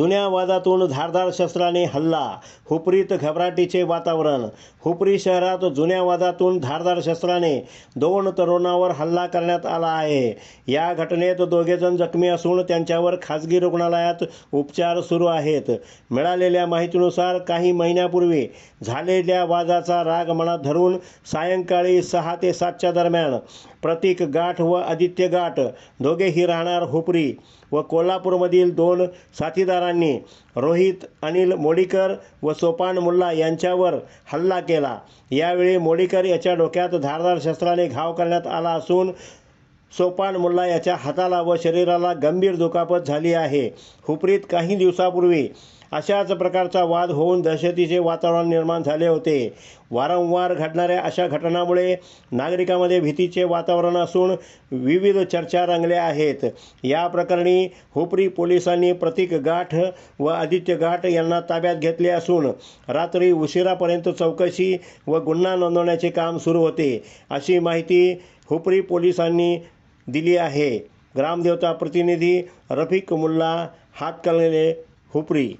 जुन्या वादातून धारदार शस्त्राने हल्ला हुपरीत घबराटीचे वातावरण. हुपरी शहरात जुन्या वादातून धारदार शस्त्राने दोन तरुणावर हल्ला करण्यात आला आहे. या घटनेत दोघेजण जखमी असून त्यांच्यावर खाजगी रुग्णालयात उपचार सुरू आहेत. मिळालेल्या माहितीनुसार काही महिन्यापूर्वी झालेल्या वादाचा राग मनात धरून सायंकाळी सहा ते सातच्या दरम्यान प्रतीक गाठ व आदित्य गाठ दोघेही राहणार हुपरी व कोल्हापूरमधील दोन साथीदारांनी रोहित अनिल मोडीकर व सोपान मुल्ला यांच्यावर हल्ला केला. यावेळी मोडीकर याच्या डोक्यात धारदार शस्त्राने घाव करण्यात आला असून सोपान मुल्ला याच्या हाताला व शरीराला गंभीर दुखापत झाली आहे. हुपरीत काही दिवसापूर्वी अशाच प्रकारचा वाद होऊन दहशतीचे वातावरण निर्माण झाले होते. वारंवार घडणाऱ्या अशा घटनामुळे नागरिकांमध्ये भीतीचे वातावरण असून विविध चर्चा रंगल्या आहेत. या प्रकरणी हुपरी पोलिसांनी प्रतीक गाठ व आदित्य गाठ यांना ताब्यात घेतले असून रात्री उशिरापर्यंत चौकशी व गुन्हा नोंदवण्याचे काम सुरू होते. अशी माहिती हुपरी पोलिसांनी दिली आहे. ग्रामदेवता प्रतिनिधी रफिक मुल्ला हातकलले हुपरी.